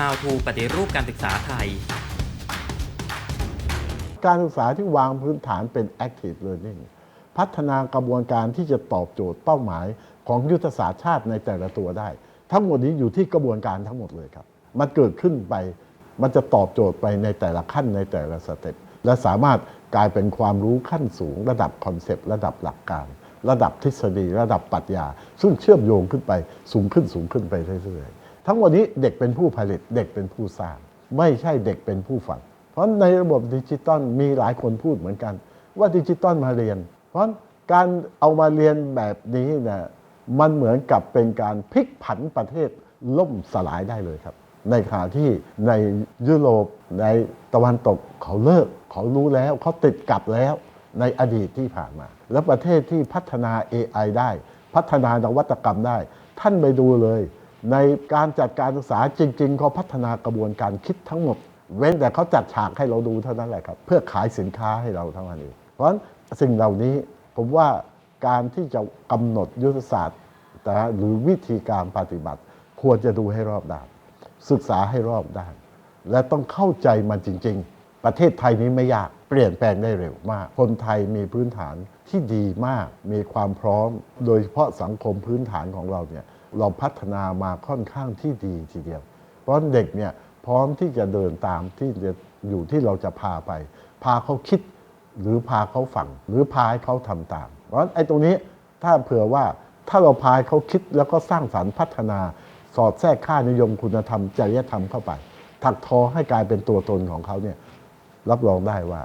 How to ปฏิรูปการศึกษาไทย การศึกษาที่วางพื้นฐานเป็น active learning พัฒนากระบวนการที่จะตอบโจทย์เป้าหมายของยุทธศาสตร์ชาติในแต่ละตัวได้ ทั้งหมดนี้อยู่ที่กระบวนการทั้งหมดเลยครับ มันเกิดขึ้นไปมันจะตอบโจทย์ไปในแต่ละขั้นในแต่ละสเต็ปและสามารถกลายเป็นความรู้ขั้นสูง ระดับคอนเซปต์ระดับหลักการ ระดับทฤษฎี ระดับปรัชญา ซึ่งเชื่อมโยงขึ้นไปสูงขึ้นสูงขึ้นไปเรื่อยๆ ทั้งหมดนี้เด็กเป็นผู้ผลิต เด็กเป็นผู้สร้าง ไม่ใช่เด็กเป็นผู้ฝัง เพราะในระบบดิจิตอลมีหลายคนพูดเหมือนกัน ว่าดิจิตอลมาเรียน เพราะการเอามาเรียนแบบนี้เนี่ยมันเหมือนกับเป็นการพลิกผันประเทศล่มสลายได้เลยครับ ในขณะที่ในยุโรปในตะวันตกเขาเลิก เขารู้แล้วเขาติดกับแล้วในอดีตที่ผ่านมา แล้วประเทศที่พัฒนา AI ได้ พัฒนานวัตกรรมได้ ท่านไปดูเลย ในการจัดการศึกษาจริง ๆ เขาพัฒนากระบวนการคิดทั้งหมด เว้นแต่เขาจัดฉากให้เราดูเท่านั้นแหละครับ เพื่อขายสินค้าให้เราเท่านั้นเองเพราะฉะนั้นสิ่งเหล่านี้ผมว่าการที่จะกำหนดยุทธศาสตร์นะฮะหรือวิธีการปฏิบัติ ควรจะดูให้รอบด้าน ศึกษาให้รอบด้าน และต้องเข้าใจมันจริง ๆ ประเทศไทยนี้ไม่ยากเปลี่ยนแปลงได้เร็วมาก คนไทยมีพื้นฐานที่ดีมาก มีความพร้อม โดยเฉพาะสังคมพื้นฐานของเราเนี่ย เราพัฒนามาค่อนข้างที่ดีทีเดียว เพราะเด็กเนี่ยพร้อมที่จะเดินตามที่จะอยู่ที่เราจะพาไป พาเขาคิดหรือพาเขาฝัง หรือพาให้เขาทำตาม เพราะฉะนั้นไอ้ตรงนี้ถ้าเผื่อว่าถ้าเราพาเขาคิดแล้วก็สร้างสรรค์พัฒนา สอดแทรกค่านิยมคุณธรรมจริยธรรมเข้าไป ถักทอให้กลายเป็นตัวตนของเขาเนี่ยรับรองได้ว่า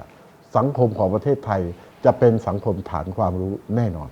สังคมของประเทศไทยจะเป็นสังคมฐานความรู้แน่นอน